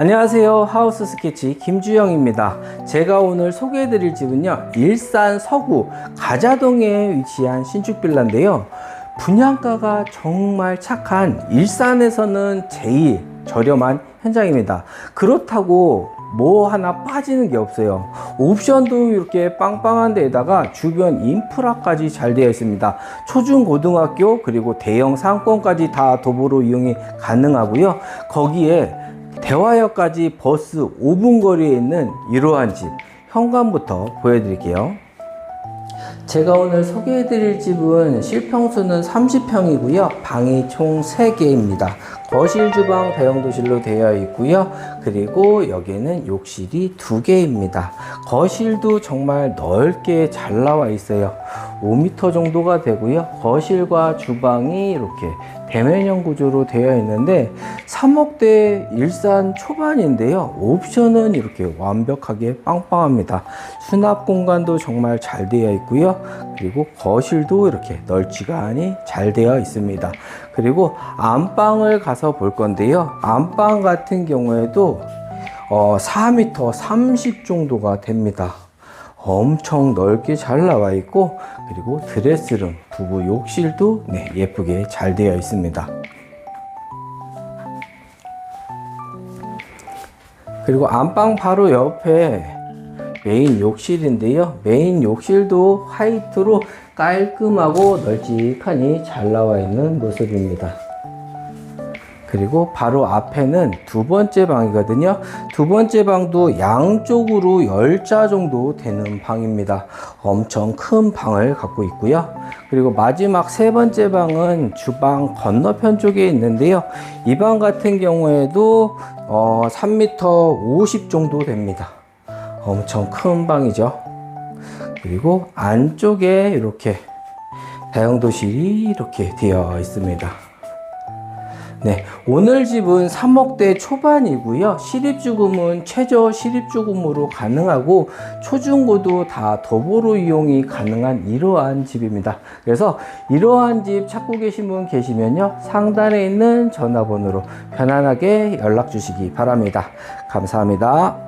안녕하세요. 하우스 스케치 김주영입니다. 제가 오늘 소개해 드릴 집은요. 일산 서구 가자동에 위치한 신축 빌라인데요. 분양가가 정말 착한 일산에서는 제일 저렴한 현장입니다. 그렇다고 뭐 하나 빠지는 게 없어요. 옵션도 이렇게 빵빵한 데에다가 주변 인프라까지 잘 되어 있습니다. 초중 고등학교 그리고 대형 상권까지 다 도보로 이용이 가능하고요. 거기에 대화역까지 버스 5분 거리에 있는 이러한 집 현관부터 보여드릴게요. 제가 오늘 소개해 드릴 집은 실평수는 30평이고요. 방이 총 3개입니다. 거실, 주방, 대형도실로 되어 있고요. 그리고 여기에는 욕실이 2개입니다. 거실도 정말 넓게 잘 나와 있어요. 5m 정도가 되고요. 거실과 주방이 이렇게 대면형 구조로 되어 있는데 3억대 일산 초반인데요. 옵션은 이렇게 완벽하게 빵빵합니다. 수납 공간도 정말 잘 되어 있고요. 그리고 거실도 이렇게 널찍하니 잘 되어 있습니다. 그리고 안방을 가서 볼 건데요. 안방 같은 경우에도 어, 4m 30 정도가 됩니다. 엄청 넓게 잘 나와 있고 그리고 드레스룸, 부부 욕실도 네, 예쁘게 잘 되어 있습니다. 그리고 안방 바로 옆에 메인 욕실인데요. 메인 욕실도 화이트로 깔끔하고 널찍하니 잘 나와 있는 모습입니다. 그리고 바로 앞에는 두 번째 방이거든요. 두 번째 방도 양쪽으로 10자 정도 되는 방입니다. 엄청 큰 방을 갖고 있고요. 그리고 마지막 세 번째 방은 주방 건너편 쪽에 있는데요. 이 방 같은 경우에도 어, 3m 50 정도 됩니다. 엄청 큰 방이죠. 그리고 안쪽에 이렇게 다용도실이 이렇게 되어 있습니다. 네, 오늘 집은 3억대 초반이고요. 실입주금은 최저 실입주금으로 가능하고 초중고도 다 도보로 이용이 가능한 이러한 집입니다. 그래서 이러한 집 찾고 계신 분 계시면요. 상단에 있는 전화번호로 편안하게 연락 주시기 바랍니다. 감사합니다.